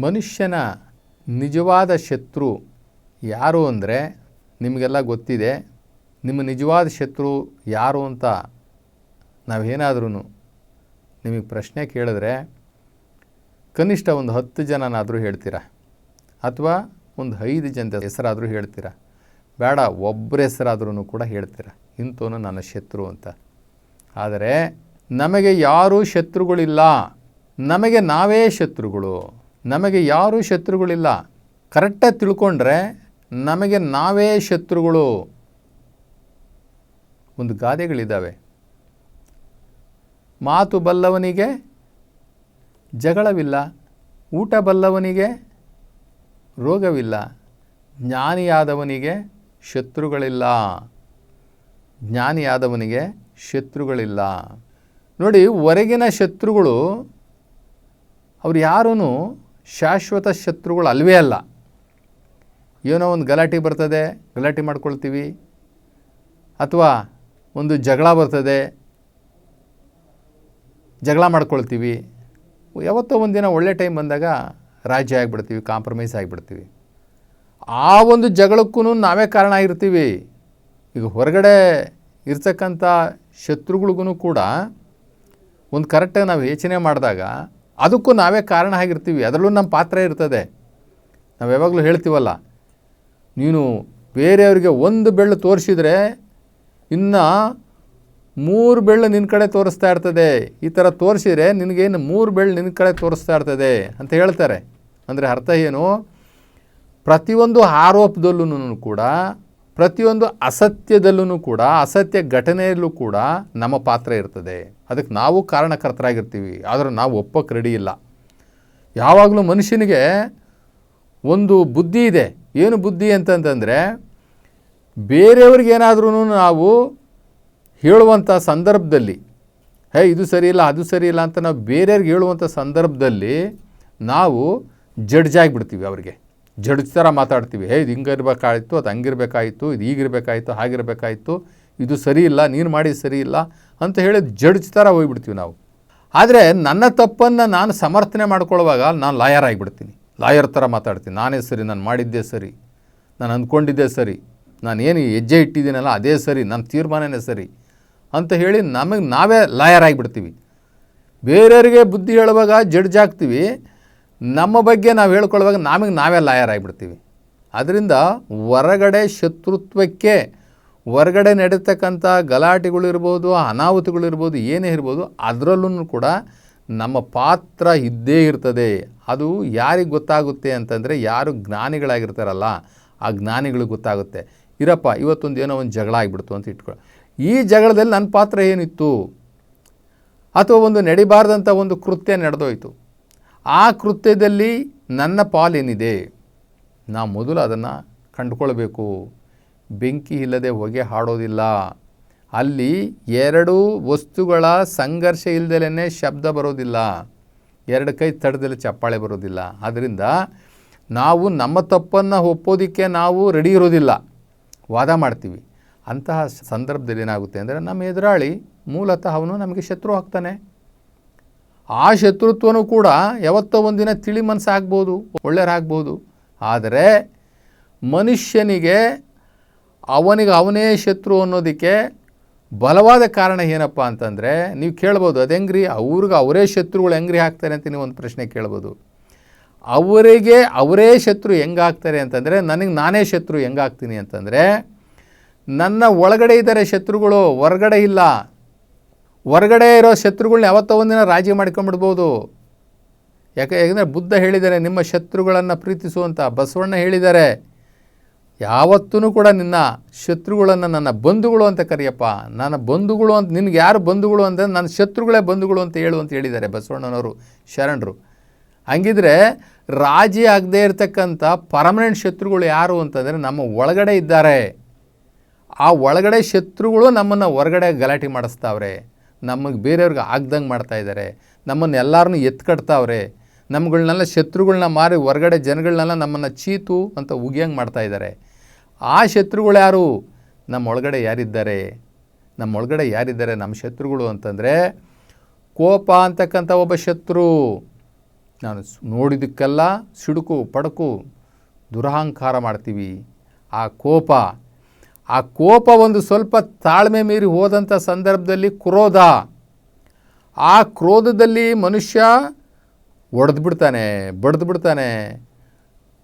ಮನುಷ್ಯನ ನಿಜವಾದ ಶತ್ರು ಯಾರು ಅಂದರೆ ನಿಮಗೆಲ್ಲ ಗೊತ್ತಿದೆ. ನಿಮ್ಮ ನಿಜವಾದ ಶತ್ರು ಯಾರು ಅಂತ ನಾವೇನಾದ್ರೂ ನಿಮಗೆ ಪ್ರಶ್ನೆ ಕೇಳಿದ್ರೆ ಕನಿಷ್ಠ ಒಂದು ಹತ್ತು ಜನನಾದರೂ ಹೇಳ್ತೀರಾ? ಅಥವಾ ಒಂದು ಐದು ಜನದ ಹೆಸರಾದರೂ ಹೇಳ್ತೀರಾ? ಬೇಡ ಒಬ್ಬರ ಹೆಸರಾದ್ರೂ ಕೂಡ ಹೇಳ್ತೀರಾ? ಇಂಥವನು ನನ್ನ ಶತ್ರು ಅಂತ. ಆದರೆ ನಮಗೆ ಯಾರೂ ಶತ್ರುಗಳಿಲ್ಲ. ನಮಗೆ ನಾವೇ ಶತ್ರುಗಳು. ನಮಗೆ ಯಾರೂ ಶತ್ರುಗಳಿಲ್ಲ. ಕರೆಕ್ಟಾಗಿ ತಿಳ್ಕೊಂಡ್ರೆ ನಮಗೆ ನಾವೇ ಶತ್ರುಗಳು. ಒಂದು ಗಾದೆಗಳಿದ್ದಾವೆ ಮಾತು ಬಲ್ಲವನಿಗೆ ಜಗಳವಿಲ್ಲ. ಊಟ ಬಲ್ಲವನಿಗೆ ರೋಗವಿಲ್ಲ. ಜ್ಞಾನಿಯಾದವನಿಗೆ ಶತ್ರುಗಳಿಲ್ಲ. ಜ್ಞಾನಿಯಾದವನಿಗೆ ಶತ್ರುಗಳಿಲ್ಲ. ನೋಡಿ, ಹೊರಗಿನ ಶತ್ರುಗಳು ಅವ್ರು ಯಾರೂ ಶಾಶ್ವತ ಶತ್ರುಗಳು ಅಲ್ವೇ ಅಲ್ಲ. ಏನೋ ಒಂದು ಗಲಾಟೆ ಬರ್ತದೆ, ಗಲಾಟೆ ಮಾಡ್ಕೊಳ್ತೀವಿ. ಅಥವಾ ಒಂದು ಜಗಳ ಬರ್ತದೆ, ಜಗಳ ಮಾಡ್ಕೊಳ್ತೀವಿ. ಯಾವತ್ತೋ ಒಂದಿನ ದಿನ ಒಳ್ಳೆ ಟೈಮ್ ಬಂದಾಗ ರಾಜಿ ಆಗಿಬಿಡ್ತೀವಿ, ಕಾಂಪ್ರಮೈಸ್ ಆಗಿಬಿಡ್ತೀವಿ. ಆ ಒಂದು ಜಗಳಕ್ಕೂ ನಾವೇ ಕಾರಣ ಆಗಿರ್ತೀವಿ. ಈಗ ಹೊರಗಡೆ ಇರ್ತಕ್ಕಂಥ ಶತ್ರುಗಳಿಗೂ ಕೂಡ ಒಂದು ಕರೆಕ್ಟಾಗಿ ನಾವು ಯೋಚನೆ ಮಾಡಿದಾಗ ಅದಕ್ಕೂ ನಾವೇ ಕಾರಣ ಆಗಿರ್ತೀವಿ. ಅದರಲ್ಲೂ ನಮ್ಮ ಪಾತ್ರ ಇರ್ತದೆ. ನಾವು ಯಾವಾಗಲೂ ಹೇಳ್ತೀವಲ್ಲ, ನೀನು ಬೇರೆಯವರಿಗೆ ಒಂದು ಬೆಳ್ಳು ತೋರಿಸಿದರೆ ಇನ್ನು ಮೂರು ಬೆಳ್ಳು ನಿನ್ನ ಕಡೆ ತೋರಿಸ್ತಾ ಇರ್ತದೆ. ಈ ಥರ ತೋರಿಸಿದರೆ ನಿನಗೇನು ಮೂರು ಬೆಳ್ಳು ನಿನ್ನ ಕಡೆ ತೋರಿಸ್ತಾ ಇರ್ತದೆ ಅಂತ ಹೇಳ್ತಾರೆ. ಅಂದರೆ ಅರ್ಥ ಏನು? ಪ್ರತಿಯೊಂದು ಆರೋಪದಲ್ಲೂ ಕೂಡ, ಪ್ರತಿಯೊಂದು ಅಸತ್ಯದಲ್ಲೂ ಕೂಡ, ಅಸತ್ಯ ಘಟನೆಯಲ್ಲೂ ಕೂಡ ನಮ್ಮ ಪಾತ್ರ ಇರ್ತದೆ. ಅದಕ್ಕೆ ನಾವು ಕಾರಣಕರ್ತರಾಗಿರ್ತೀವಿ. ಆದರೆ ನಾವು ಒಪ್ಪಕ್ಕೆ ರೆಡಿ ಇಲ್ಲ. ಯಾವಾಗಲೂ ಮನುಷ್ಯನಿಗೆ ಒಂದು ಬುದ್ಧಿ ಇದೆ. ಏನು ಬುದ್ಧಿ ಅಂತಂತಂದರೆ ಬೇರೆಯವ್ರಿಗೇನಾದ್ರೂ ನಾವು ಹೇಳುವಂಥ ಸಂದರ್ಭದಲ್ಲಿ, ಹೇ, ಇದು ಸರಿ ಅದು ಸರಿ ಅಂತ ನಾವು ಬೇರೆಯವ್ರಿಗೆ ಹೇಳುವಂಥ ಸಂದರ್ಭದಲ್ಲಿ ನಾವು ಜಡ್ಜ್ ಆಗಿಬಿಡ್ತೀವಿ ಅವರಿಗೆ. ಜಡ್ಜ್ ಥರ ಮಾತಾಡ್ತೀವಿ. ಹೇ, ಇದು ಹಿಂಗಿರ್ಬೇಕಾಯಿತು, ಅದು ಹಂಗಿರ್ಬೇಕಾಯಿತು, ಇದು ಹೀಗಿರಬೇಕಾಯಿತು ಹಾಗಿರಬೇಕಾಯಿತು, ಇದು ಸರಿ ಇಲ್ಲ, ನೀನು ಮಾಡಿದ ಸರಿ ಇಲ್ಲ ಅಂತ ಹೇಳಿ ಜಡ್ಜ್ ಥರ ಹೋಗ್ಬಿಡ್ತೀವಿ ನಾವು. ಆದರೆ ನನ್ನ ತಪ್ಪನ್ನು ನಾನು ಸಮರ್ಥನೆ ಮಾಡ್ಕೊಳ್ಳುವಾಗ ನಾನು ಲಾಯರ್ ಆಗಿಬಿಡ್ತೀನಿ. ಲಾಯರ್ ಥರ ಮಾತಾಡ್ತೀನಿ. ನಾನೇ ಸರಿ, ನಾನು ಮಾಡಿದ್ದೇ ಸರಿ, ನಾನು ಅಂದ್ಕೊಂಡಿದ್ದೆ ಸರಿ, ನಾನು ಏನು ಹೆಜ್ಜೆ ಇಟ್ಟಿದ್ದೀನಲ್ಲ ಅದೇ ಸರಿ, ನನ್ನ ತೀರ್ಮಾನನೇ ಸರಿ ಅಂತ ಹೇಳಿ ನಮಗೆ ನಾವೇ ಲಾಯರ್ ಆಗಿಬಿಡ್ತೀವಿ. ಬೇರೆಯವರಿಗೆ ಬುದ್ಧಿ ಹೇಳುವಾಗ ಜಡ್ಜ್ ಆಗ್ತೀವಿ ನಮ್ಮ ಬಗ್ಗೆ ನಾವು ಹೇಳ್ಕೊಳ್ಳುವಾಗ ನಮಗೆ ನಾವೇ ಲಾಯರ್ ಆಗಿಬಿಡ್ತೀವಿ. ಅದರಿಂದ ಹೊರಗಡೆ ಶತ್ರುತ್ವಕ್ಕೆ ಹೊರಗಡೆ ನಡೀತಕ್ಕಂಥ ಗಲಾಟೆಗಳಿರ್ಬೋದು ಅನಾಹುತಗಳಿರ್ಬೋದು ಏನೇ ಇರ್ಬೋದು ಅದರಲ್ಲೂ ಕೂಡ ನಮ್ಮ ಪಾತ್ರ ಇದ್ದೇ ಇರ್ತದೆ. ಅದು ಯಾರಿಗೆ ಗೊತ್ತಾಗುತ್ತೆ ಅಂತಂದರೆ ಯಾರು ಜ್ಞಾನಿಗಳಾಗಿರ್ತಾರಲ್ಲ, ಆ ಜ್ಞಾನಿಗಳಿಗೆ ಗೊತ್ತಾಗುತ್ತೆ. ಇರಪ್ಪ, ಇವತ್ತೊಂದು ಏನೋ ಒಂದು ಜಗಳ ಆಗಿಬಿಡ್ತು ಅಂತ ಇಟ್ಕೊಳ್ಳಿ ಈ ಜಗಳದಲ್ಲಿ ನನ್ನ ಪಾತ್ರ ಏನಿತ್ತು? ಅಥವಾ ಒಂದು ನಡಿಬಾರ್ದಂಥ ಒಂದು ಕೃತ್ಯ ನಡೆದೋಯ್ತು. ಆ ಕೃತ್ಯದಲ್ಲಿ ನನ್ನ ಪಾಲೇನಿದೆ? ನಾ ಮೊದಲು ಅದನ್ನು ಕಂಡುಕೊಳ್ಬೇಕು. ಬೆಂಕಿ ಇಲ್ಲದೆ ಹೊಗೆ ಹಾಡೋದಿಲ್ಲ. ಅಲ್ಲಿ ಎರಡು ವಸ್ತುಗಳ ಸಂಘರ್ಷ ಇಲ್ಲದಲೇ ಶಬ್ದ ಬರೋದಿಲ್ಲ. ಎರಡು ಕೈ ತಡೆದಲ್ಲಿ ಚಪ್ಪಾಳೆ ಬರೋದಿಲ್ಲ. ಆದ್ದರಿಂದ ನಾವು ನಮ್ಮ ತಪ್ಪನ್ನು ಒಪ್ಪೋದಕ್ಕೆ ನಾವು ರೆಡಿ ಇರೋದಿಲ್ಲ. ವಾದ ಮಾಡ್ತೀವಿ. ಅಂತಹ ಸಂದರ್ಭದಲ್ಲಿ ಏನಾಗುತ್ತೆ ಅಂದರೆ ನಮ್ಮ ಎದುರಾಳಿ ಮೂಲತಃ ಅವನು ನಮಗೆ ಶತ್ರು ಆಗ್ತಾನೆ. ಆ ಶತ್ರುತ್ವನೂ ಕೂಡ ಯಾವತ್ತೋ ಒಂದಿನ ತಿಳಿ ಮನಸ್ಸಾಗ್ಬೋದು, ಒಳ್ಳೆಯರಾಗ್ಬೋದು. ಆದರೆ ಮನುಷ್ಯನಿಗೆ ಅವನಿಗೆ ಅವನೇ ಶತ್ರು ಅನ್ನೋದಕ್ಕೆ ಬಲವಾದ ಕಾರಣ ಏನಪ್ಪ ಅಂತಂದರೆ, ನೀವು ಕೇಳ್ಬೋದು, ಅದು ಹೆಂಗ್ರಿ? ಅವ್ರಿಗೆ ಅವರೇ ಶತ್ರುಗಳು ಹೆಂಗ್ರಿ ಹಾಕ್ತಾರೆ ಅಂತ ನೀವು ಒಂದು ಪ್ರಶ್ನೆ ಕೇಳ್ಬೋದು. ಅವರಿಗೆ ಅವರೇ ಶತ್ರು ಹೆಂಗಾಗ್ತಾರೆ ಅಂತಂದರೆ, ನನಗೆ ನಾನೇ ಶತ್ರು ಹೆಂಗಾಗ್ತೀನಿ ಅಂತಂದರೆ, ನನ್ನ ಒಳಗಡೆ ಇದ್ದಾರೆ ಶತ್ರುಗಳು, ಹೊರಗಡೆ ಇಲ್ಲ. ಹೊರಗಡೆ ಇರೋ ಶತ್ರುಗಳನ್ನ ಯಾವತ್ತೋ ಒಂದಿನ ರಾಜಿ ಮಾಡ್ಕೊಂಬಿಡ್ಬೋದು ಯಾಕೆ, ಯಾಕಂದರೆ ಬುದ್ಧ ಹೇಳಿದ್ದಾರೆ, ನಿಮ್ಮ ಶತ್ರುಗಳನ್ನು ಪ್ರೀತಿಸುವಂಥ ಬಸವಣ್ಣ ಹೇಳಿದ್ದಾರೆ. ಯಾವತ್ತೂ ಕೂಡ ನಿನ್ನ ಶತ್ರುಗಳನ್ನು ನನ್ನ ಬಂಧುಗಳು ಅಂತ ಕರೆಯಪ್ಪ. ನನ್ನ ಬಂಧುಗಳು ಅಂತ, ನಿನಗೆ ಯಾರು ಬಂಧುಗಳು ಅಂದರೆ ನನ್ನ ಶತ್ರುಗಳೇ ಬಂಧುಗಳು ಅಂತ ಹೇಳು ಅಂತ ಹೇಳಿದ್ದಾರೆ ಬಸವಣ್ಣನವರು, ಶರಣರು. ಹಂಗಿದ್ರೆ ರಾಜಿ ಆಗದೇ ಇರತಕ್ಕಂಥ ಪರ್ಮನೆಂಟ್ ಶತ್ರುಗಳು ಯಾರು ಅಂತಂದರೆ ನಮ್ಮ ಒಳಗಡೆ ಇದ್ದಾರೆ. ಆ ಒಳಗಡೆ ಶತ್ರುಗಳು ನಮ್ಮನ್ನು ಹೊರಗಡೆ ಗಲಾಟೆ ಮಾಡಿಸ್ತಾವ್ರೆ. ನಮಗೆ ಬೇರೆಯವ್ರಿಗೆ ಆಗ್ದಂಗೆ ಮಾಡ್ತಾ ಇದ್ದಾರೆ. ನಮ್ಮನ್ನು ಎಲ್ಲರನ್ನೂ ಎತ್ಕಟ್ತಾವ್ರೆ. ನಮ್ಗಳನ್ನೆಲ್ಲ ಶತ್ರುಗಳನ್ನ ಮಾರಿ ಹೊರಗಡೆ ಜನಗಳನ್ನೆಲ್ಲ ನಮ್ಮನ್ನು ಚೀತು ಅಂತ ಉಗಿಯಂಗೆ ಮಾಡ್ತಾ ಇದ್ದಾರೆ. ಆ ಶತ್ರುಗಳು ಯಾರು? ನಮ್ಮೊಳಗಡೆ ಯಾರಿದ್ದಾರೆ? ನಮ್ಮೊಳಗಡೆ ಯಾರಿದ್ದಾರೆ? ನಮ್ಮ ಶತ್ರುಗಳು ಅಂತಂದರೆ ಕೋಪ ಅಂತಕ್ಕಂಥ ಒಬ್ಬ ಶತ್ರು. ನಾನು ನೋಡಿದ್ದಕ್ಕೆಲ್ಲ ಸಿಡುಕು, ಪಡಕು, ದುರಹಂಕಾರ ಮಾಡ್ತೀವಿ. ಆ ಕೋಪ. ಆ ಕೋಪ ಒಂದು ಸ್ವಲ್ಪ ತಾಳ್ಮೆ ಮೀರಿ ಹೋದಂಥ ಸಂದರ್ಭದಲ್ಲಿ ಕ್ರೋಧ. ಆ ಕ್ರೋಧದಲ್ಲಿ ಮನುಷ್ಯ ಒಡೆದು ಬಿಡ್ತಾನೆ ಬಡ್ದು ಬಿಡ್ತಾನೆ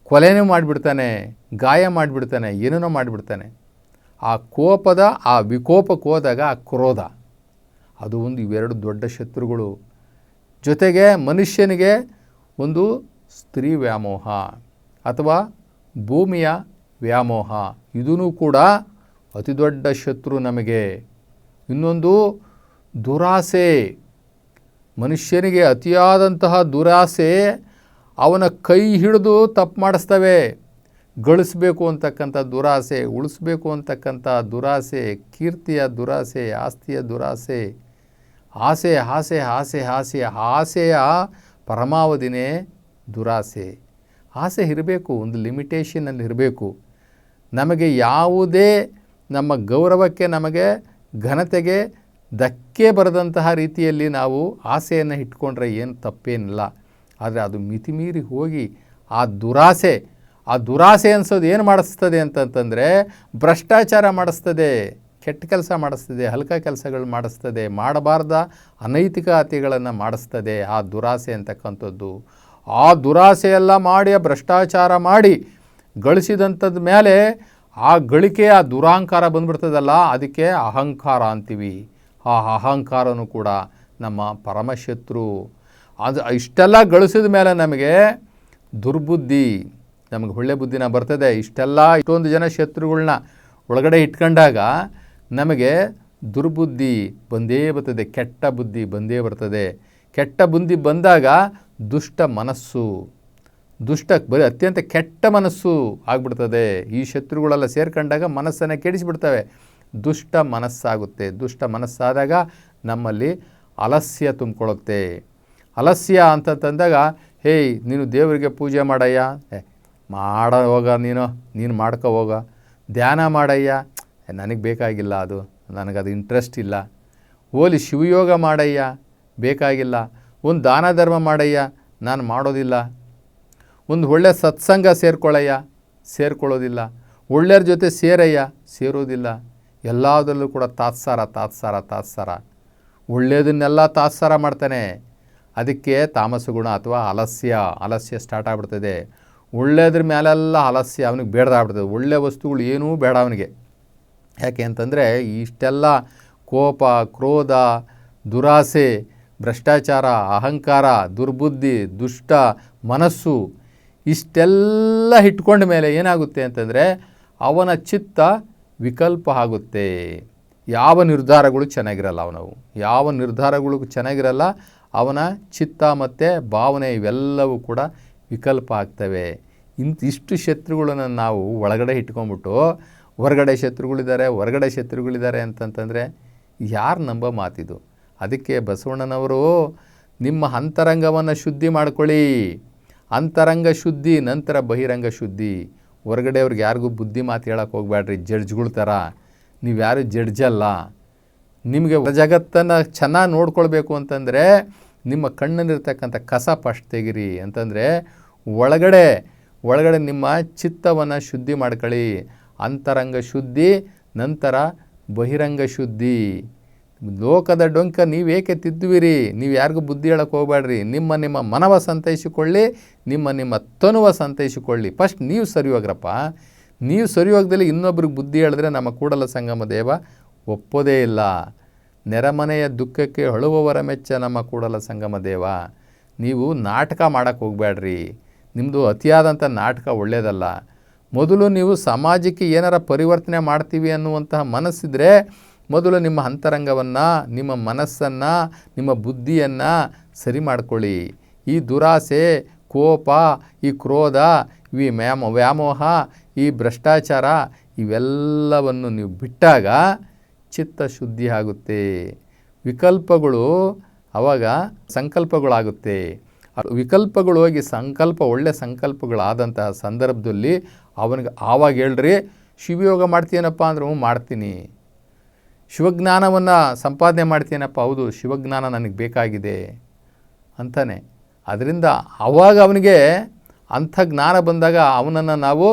ಕೊಲೆನೂ ಮಾಡಿಬಿಡ್ತಾನೆ, ಗಾಯ ಮಾಡಿಬಿಡ್ತಾನೆ, ಏನೇನೋ ಮಾಡಿಬಿಡ್ತಾನೆ. ಆ ಕೋಪದ, ಆ ವಿಕೋಪಕ್ಕೆ ಹೋದಾಗ ಆ ಕ್ರೋಧ. ಅದು ಒಂದು ಇವೆರಡು ದೊಡ್ಡ ಶತ್ರುಗಳು. ಜೊತೆಗೆ ಮನುಷ್ಯನಿಗೆ ಒಂದು ಸ್ತ್ರೀ ವ್ಯಾಮೋಹ ಅಥವಾ ಭೂಮಿಯ ವ್ಯಾಮೋಹ. ಇದೂ ಕೂಡ ಅತಿ ದೊಡ್ಡ ಶತ್ರು ನಮಗೆ. ಇನ್ನೊಂದು ದುರಾಸೆ. ಮನುಷ್ಯನಿಗೆ ಅತಿಯಾದಂತಹ ದುರಾಸೆ ಅವನ ಕೈ ಹಿಡಿದು ತಪ್ಪು ಮಾಡಿಸ್ತವೆ. ಗಳಿಸ್ಬೇಕು ಅಂತಕ್ಕಂಥ ದುರಾಸೆ, ಉಳಿಸ್ಬೇಕು ಅಂತಕ್ಕಂಥ ದುರಾಸೆ, ಕೀರ್ತಿಯ ದುರಾಸೆ, ಆಸ್ತಿಯ ದುರಾಸೆ, ಆಸೆ ಆಸೆ ಆಸೆ ಆಸೆ ಆಸೆಯ ಪರಮಾವಧಿನೇ ದುರಾಸೆ. ಆಸೆ ಇರಬೇಕು, ಒಂದು ಲಿಮಿಟೇಷನಲ್ಲಿ ಇರಬೇಕು. ನಮಗೆ ಯಾವುದೇ ನಮ್ಮ ಗೌರವಕ್ಕೆ, ನಮಗೆ ಘನತೆಗೆ ಧಕ್ಕೆ ಬರದಂತಹ ರೀತಿಯಲ್ಲಿ ನಾವು ಆಸೆಯನ್ನು ಇಟ್ಕೊಂಡ್ರೆ ಏನು ತಪ್ಪೇನಿಲ್ಲ. ಆದರೆ ಅದು ಮಿತಿಮೀರಿ ಹೋಗಿ ಆ ದುರಾಸೆ ಆ ದುರಾಸೆ ಅನ್ಸೋದು ಏನು ಮಾಡಿಸ್ತದೆ ಅಂತಂತಂದರೆ ಭ್ರಷ್ಟಾಚಾರ ಮಾಡಿಸ್ತದೆ, ಕೆಟ್ಟ ಕೆಲಸ ಮಾಡಿಸ್ತದೆ, ಹಲ್ಕ ಕೆಲಸಗಳು ಮಾಡಿಸ್ತದೆ, ಮಾಡಬಾರ್ದ ಅನೈತಿಕತೆಗಳನ್ನು ಮಾಡಿಸ್ತದೆ ಆ ದುರಾಸೆ ಅಂತಕ್ಕಂಥದ್ದು. ಆ ದುರಾಸೆ ಎಲ್ಲ ಮಾಡಿ, ಆ ಭ್ರಷ್ಟಾಚಾರ ಮಾಡಿ ಗಳಿಸಿದಂಥದ್ದು ಮೇಲೆ ಆ ಗಳಿಕೆ, ಆ ದುರಾಂಕಾರ ಬಂದ್ಬಿಡ್ತದಲ್ಲ, ಅದಕ್ಕೆ ಅಹಂಕಾರ ಅಂತೀವಿ. ಆ ಅಹಂಕಾರನೂ ಕೂಡ ನಮ್ಮ ಪರಮಶತ್ರು. ಅದು ಇಷ್ಟೆಲ್ಲ ಗಳಿಸಿದ ಮೇಲೆ ನಮಗೆ ದುರ್ಬುದ್ಧಿ, ನಮಗೆ ಒಳ್ಳೆ ಬುದ್ಧಿನ ಬರ್ತದೆ. ಇಷ್ಟೆಲ್ಲ ಇಷ್ಟೊಂದು ಜನ ಶತ್ರುಗಳನ್ನ ಒಳಗಡೆ ಇಟ್ಕೊಂಡಾಗ ನಮಗೆ ದುರ್ಬುದ್ಧಿ ಬಂದೇ ಬರ್ತದೆ, ಕೆಟ್ಟ ಬುದ್ಧಿ ಬಂದೇ ಬರ್ತದೆ. ಕೆಟ್ಟ ಬುದ್ಧಿ ಬಂದಾಗ ದುಷ್ಟ ಮನಸ್ಸು, ದುಷ್ಟ ಬರೀ ಅತ್ಯಂತ ಕೆಟ್ಟ ಮನಸ್ಸು ಆಗ್ಬಿಡ್ತದೆ. ಈ ಶತ್ರುಗಳೆಲ್ಲ ಸೇರ್ಕೊಂಡಾಗ ಮನಸ್ಸನ್ನು ಕೆಡಿಸಿಬಿಡ್ತವೆ. ದುಷ್ಟ ಮನಸ್ಸಾಗುತ್ತೆ. ದುಷ್ಟ ಮನಸ್ಸಾದಾಗ ನಮ್ಮಲ್ಲಿ ಅಲಸ್ಯ ತುಂಬಿಕೊಳ್ಳುತ್ತೆ. ಅಲಸ್ಯ ಅಂತಂದಾಗ ಹೇಯ್ ನೀನು ದೇವರಿಗೆ ಪೂಜೆ ಮಾಡಯ್ಯ? ಏ, ಮಾಡ ಹೋಗ ನೀನು ನೀನು ಮಾಡ್ಕೋ ಹೋಗ. ಧ್ಯಾನ ಮಾಡಯ್ಯ? ನನಗೆ ಬೇಕಾಗಿಲ್ಲ ಅದು. ನನಗದು ಇಂಟ್ರೆಸ್ಟ್ ಇಲ್ಲ. ಓಲಿ ಶಿವಯೋಗ ಮಾಡಯ್ಯ? ಬೇಕಾಗಿಲ್ಲ. ಒಂದು ದಾನ ಧರ್ಮ ಮಾಡಯ್ಯ? ನಾನು ಮಾಡೋದಿಲ್ಲ. ಒಂದು ಒಳ್ಳೆ ಸತ್ಸಂಗ ಸೇರ್ಕೊಳ್ಳಯ್ಯ ಸೇರ್ಕೊಳ್ಳೋದಿಲ್ಲ. ಒಳ್ಳೆಯವ್ರ ಜೊತೆ ಸೇರಯ್ಯ? ಸೇರೋದಿಲ್ಲ. ಎಲ್ಲದರಲ್ಲೂ ಕೂಡ ತಾತ್ಸಾರ ತಾತ್ಸಾರ ತಾತ್ಸಾರ. ಒಳ್ಳೆಯದನ್ನೆಲ್ಲ ತಾತ್ಸಾರ ಮಾಡ್ತಾನೆ. ಅದಕ್ಕೆ ತಾಮಸ ಗುಣ ಅಥವಾ ಅಲಸ್ಯ ಅಲಸ್ಯ ಸ್ಟಾರ್ಟ್ ಆಗ್ಬಿಡ್ತದೆ. ಒಳ್ಳೆಯದ್ರ ಮೇಲೆಲ್ಲ ಅಲಸ್ಯ ಅವನಿಗೆ ಬೇಡದಾಗ್ಬಿಡ್ತದೆ. ಒಳ್ಳೆಯ ವಸ್ತುಗಳು ಏನೂ ಬೇಡ ಅವನಿಗೆ. ಯಾಕೆ ಅಂತಂದರೆ ಇಷ್ಟೆಲ್ಲ ಕೋಪ, ಕ್ರೋಧ, ದುರಾಸೆ, ಭ್ರಷ್ಟಾಚಾರ, ಅಹಂಕಾರ, ದುರ್ಬುದ್ಧಿ, ದುಷ್ಟ, ಮನಸ್ಸು ಇಷ್ಟೆಲ್ಲ ಇಟ್ಕೊಂಡ ಮೇಲೆ ಏನಾಗುತ್ತೆ ಅಂತಂದರೆ ಅವನ ಚಿತ್ತ ವಿಕಲ್ಪ ಆಗುತ್ತೆ. ಯಾವ ನಿರ್ಧಾರಗಳು ಚೆನ್ನಾಗಿರಲ್ಲ ಅವನವು ಯಾವ ನಿರ್ಧಾರಗಳು ಚೆನ್ನಾಗಿರಲ್ಲ ಅವನ ಚಿತ್ತ ಮತ್ತು ಭಾವನೆ ಇವೆಲ್ಲವೂ ಕೂಡ ವಿಕಲ್ಪ ಆಗ್ತವೆ. ಇಂಥ ಇಷ್ಟು ಶತ್ರುಗಳನ್ನು ನಾವು ಒಳಗಡೆ ಇಟ್ಕೊಂಬಿಟ್ಟು ಹೊರಗಡೆ ಶತ್ರುಗಳಿದ್ದಾರೆ ಹೊರಗಡೆ ಶತ್ರುಗಳಿದ್ದಾರೆ ಅಂತಂತಂದರೆ ಯಾರು ನಂಬ ಮಾತಿದು? ಅದಕ್ಕೆ ಬಸವಣ್ಣನವರು, ನಿಮ್ಮ ಅಂತರಂಗವನ್ನು ಶುದ್ಧಿ ಮಾಡ್ಕೊಳ್ಳಿ. ಅಂತರಂಗ ಶುದ್ಧಿ, ನಂತರ ಬಹಿರಂಗ ಶುದ್ಧಿ. ಹೊರಗಡೆಯವ್ರಿಗೆ ಯಾರಿಗೂ ಬುದ್ಧಿ ಮಾತು ಹೇಳೋಕ್ಕೆ ಹೋಗ್ಬೇಡ್ರಿ ಜಡ್ಜ್ಗಳ ಥರ ನೀವು ಯಾರು ಜಡ್ಜಲ್ಲ ನಿಮಗೆ ಜಗತ್ತನ್ನು ಚೆನ್ನಾಗಿ ನೋಡ್ಕೊಳ್ಬೇಕು ಅಂತಂದರೆ ನಿಮ್ಮ ಕಣ್ಣಲ್ಲಿರ್ತಕ್ಕಂಥ ಕಸ ಫಸ್ಟ್ ತೆಗಿರಿ ಅಂತಂದರೆ ಒಳಗಡೆ ಒಳಗಡೆ ನಿಮ್ಮ ಚಿತ್ತವನ್ನು ಶುದ್ಧಿ ಮಾಡ್ಕೊಳ್ಳಿ. ಅಂತರಂಗ ಶುದ್ಧಿ, ನಂತರ ಬಹಿರಂಗ ಶುದ್ಧಿ. ಲೋಕದ ಡೊಂಕ ನೀವೇಕೆ ತಿದ್ದುವಿರಿ? ನೀವು ಯಾರಿಗೂ ಬುದ್ಧಿ ಹೇಳಕ್ಕೆ ಹೋಗಬೇಡ್ರಿ ನಿಮ್ಮ ನಿಮ್ಮ ಮನವ ಸಂತೈಸಿಕೊಳ್ಳಿ, ನಿಮ್ಮ ನಿಮ್ಮ ತನುವ ಸಂತೈಸಿಕೊಳ್ಳಿ. ಫಸ್ಟ್ ನೀವು ಸರಿ ಹೋಗ್ರಪ್ಪ ನೀವು ಸರಿ ಹೋಗ್ದಲ್ಲಿ ಇನ್ನೊಬ್ರಿಗೆ ಬುದ್ಧಿ ಹೇಳಿದ್ರೆ ನಮ್ಮ ಕೂಡಲ ಸಂಗಮ ದೇವ ಒಪ್ಪೋದೇ ಇಲ್ಲ. ನೆರೆಮನೆಯ ದುಃಖಕ್ಕೆ ಅಳುವವರ ಮೆಚ್ಚ ನಮ್ಮ ಕೂಡಲ ಸಂಗಮ ದೇವ. ನೀವು ನಾಟಕ ಮಾಡೋಕ್ಕೆ ಹೋಗಬೇಡ್ರಿ ನಿಮ್ಮದು ಅತಿಯಾದಂಥ ನಾಟಕ ಒಳ್ಳೆಯದಲ್ಲ ಮೊದಲು ನೀವು ಸಮಾಜಕ್ಕೆ ಏನಾರ ಪರಿವರ್ತನೆ ಮಾಡ್ತೀವಿ ಅನ್ನುವಂತಹ ಮನಸ್ಸಿದ್ರೆ ಮೊದಲು ನಿಮ್ಮ ಅಂತರಂಗವನ್ನು, ನಿಮ್ಮ ಮನಸ್ಸನ್ನು, ನಿಮ್ಮ ಬುದ್ಧಿಯನ್ನು ಸರಿ ಮಾಡ್ಕೊಳ್ಳಿ. ಈ ದುರಾಸೆ, ಕೋಪ, ಈ ಕ್ರೋಧ, ಈ ವ್ಯಾಮ ವ್ಯಾಮೋಹ, ಈ ಭ್ರಷ್ಟಾಚಾರ ಇವೆಲ್ಲವನ್ನು ನೀವು ಬಿಟ್ಟಾಗ ಚಿತ್ತ ಶುದ್ಧಿ ಆಗುತ್ತೆ. ವಿಕಲ್ಪಗಳು ಅವಾಗ ಸಂಕಲ್ಪಗಳಾಗುತ್ತೆ. ವಿಕಲ್ಪಗಳು ಹೋಗಿ ಸಂಕಲ್ಪ, ಒಳ್ಳೆ ಸಂಕಲ್ಪಗಳಾದಂತಹ ಸಂದರ್ಭದಲ್ಲಿ ಅವನಿಗೆ ಆವಾಗ ಹೇಳ್ರಿ, ಶಿವಯೋಗ ಮಾಡ್ತೀನಪ್ಪ ಅಂದ್ರೆ ಹ್ಞೂ ಮಾಡ್ತೀನಿ. ಶಿವಜ್ಞಾನವನ್ನು ಸಂಪಾದನೆ ಮಾಡ್ತೀನಪ್ಪ ಹೌದು, ಶಿವಜ್ಞಾನ ನನಗೆ ಬೇಕಾಗಿದೆ ಅಂತಾನೆ. ಅದರಿಂದ ಅವಾಗ ಅವನಿಗೆ ಅಂಥ ಜ್ಞಾನ ಬಂದಾಗ ಅವನನ್ನು ನಾವು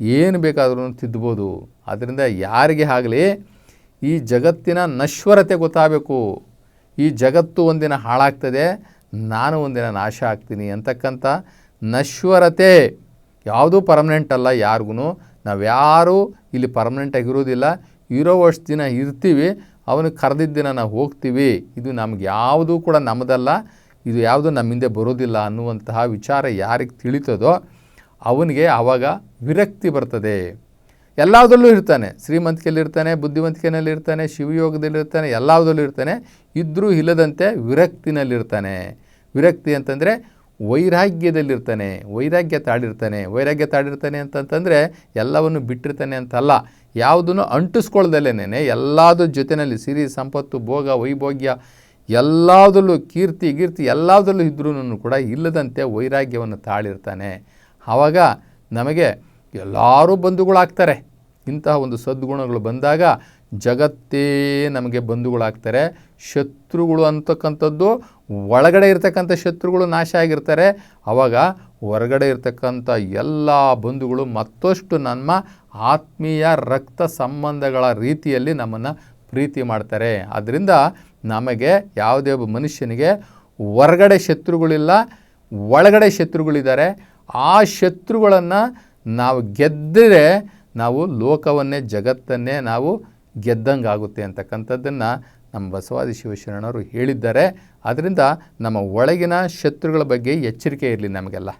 ಏನು ಬೇಕಾದರೂ ತಿದ್ಬೋದು. ಅದರಿಂದ ಯಾರಿಗೆ ಆಗಲಿ ಈ ಜಗತ್ತಿನ ನಶ್ವರತೆ ಗೊತ್ತಾಗಬೇಕು. ಈ ಜಗತ್ತು ಒಂದಿನ ಹಾಳಾಗ್ತದೆ, ನಾನು ಒಂದಿನ ನಾಶ ಆಗ್ತೀನಿ ಅಂತಕ್ಕಂಥ ನಶ್ವರತೆ ಯಾವುದೂ ಪರ್ಮನೆಂಟ್ ಅಲ್ಲ ಯಾರಿಗೂ ನಾವ್ಯಾರೂ ಇಲ್ಲಿ ಪರ್ಮನೆಂಟಾಗಿ ಇರೋದಿಲ್ಲ ವರ್ಷ ದಿನ ಇರ್ತೀವಿ, ಅವನು ಕರೆದಿದ್ದ ದಿನ ನಾವು ಹೋಗ್ತೀವಿ. ಇದು ನಮ್ಗೆ ಯಾವುದೂ ಕೂಡ ನಮ್ಮದಲ್ಲ ಇದು ಯಾವುದು ನಮ್ಮಿಂದೆ ಬರೋದಿಲ್ಲ ಅನ್ನುವಂತಹ ವಿಚಾರ ಯಾರಿಗೆ ತಿಳಿತದೋ ಅವನಿಗೆ ಆವಾಗ ವಿರಕ್ತಿ ಬರ್ತದೆ. ಎಲ್ಲದರಲ್ಲೂ ಇರ್ತಾನೆ. ಶ್ರೀಮಂತಿಕೆಯಲ್ಲಿ ಇರ್ತಾನೆ ಬುದ್ಧಿವಂತಿಕೆಯಲ್ಲಿ ಇರ್ತಾನೆ ಶಿವಯೋಗದಲ್ಲಿ ಇರ್ತಾನೆ ಎಲ್ಲದರಲ್ಲೂ ಇರ್ತಾನೆ ಇದ್ದರೂ ಇಲ್ಲದಂತೆ ವಿರಕ್ತಿನಲ್ಲಿರ್ತಾನೆ. ವಿರಕ್ತಿ ಅಂತಂದರೆ ವೈರಾಗ್ಯದಲ್ಲಿರ್ತಾನೆ, ವೈರಾಗ್ಯ ತಾಡಿರ್ತಾನೆ ವೈರಾಗ್ಯ ತಾಡಿರ್ತಾನೆ ಅಂತಂತಂದರೆ ಎಲ್ಲವನ್ನು ಬಿಟ್ಟಿರ್ತಾನೆ ಅಂತಲ್ಲ. ಯಾವುದನ್ನು ಅಂಟಿಸ್ಕೊಳ್ದಲ್ಲೇ ಎಲ್ಲದ್ರ ಜೊತೆಯಲ್ಲಿ ಸಿರಿ, ಸಂಪತ್ತು, ಭೋಗ, ವೈಭೋಗ್ಯ ಎಲ್ಲದರಲ್ಲೂ ಕೀರ್ತಿ, ಗೀರ್ತಿ ಎಲ್ಲದರಲ್ಲೂ ಇದ್ರೂ ಕೂಡ ಇಲ್ಲದಂತೆ ವೈರಾಗ್ಯವನ್ನು ತಾಳಿರ್ತಾನೆ. ಆವಾಗ ನಮಗೆ ಎಲ್ಲರೂ ಬಂಧುಗಳಾಗ್ತಾರೆ. ಇಂತಹ ಒಂದು ಸದ್ಗುಣಗಳು ಬಂದಾಗ ಜಗತ್ತೇ ನಮಗೆ ಬಂಧುಗಳಾಗ್ತಾರೆ. ಶತ್ರುಗಳು ಅಂತಕ್ಕಂಥದ್ದು ಒಳಗಡೆ ಇರ್ತಕ್ಕಂಥ ಶತ್ರುಗಳು ನಾಶ ಆಗಿರ್ತಾರೆ. ಆವಾಗ ಹೊರಗಡೆ ಇರ್ತಕ್ಕಂಥ ಎಲ್ಲ ಬಂಧುಗಳು ಮತ್ತಷ್ಟು ನಮ್ಮ ಆತ್ಮೀಯ ರಕ್ತ ಸಂಬಂಧಗಳ ರೀತಿಯಲ್ಲಿ ನಮ್ಮನ್ನು ಪ್ರೀತಿ ಮಾಡ್ತಾರೆ. ಅದರಿಂದ ನಮಗೆ ಯಾವುದೇ ಒಬ್ಬ ಮನುಷ್ಯನಿಗೆ ಹೊರಗಡೆ ಶತ್ರುಗಳಿಲ್ಲ, ಒಳಗಡೆ ಶತ್ರುಗಳಿದ್ದಾರೆ. ಆ ಶತ್ರುಗಳನ್ನು ನಾವು ಗೆದ್ದರೆ ನಾವು ಲೋಕವನ್ನೇ, ಜಗತ್ತನ್ನೇ ನಾವು ಗೆದ್ದಂಗಾಗುತ್ತೆ ಅಂತಕ್ಕಂಥದ್ದನ್ನು ನಮ್ಮ ಬಸವಾದಿ ಶಿವಶರಣರು ಹೇಳಿದ್ದಾರೆ. ಅದರಿಂದ ನಮ್ಮ ಒಳಗಿನ ಶತ್ರುಗಳ ಬಗ್ಗೆ ಎಚ್ಚರಿಕೆ ಇರಲಿ ನಮಗೆಲ್ಲ.